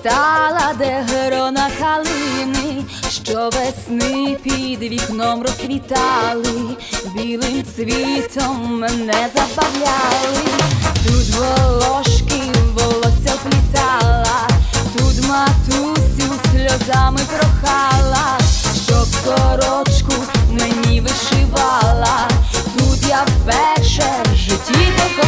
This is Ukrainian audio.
стала, де грона калини, що весни під вікном розквітали, білим цвітом мене забавляли, тут волошки волосся вплітала, тут матусю сльозами прохала, щоб сорочку мені вишивала, тут я вперше в житті покохала.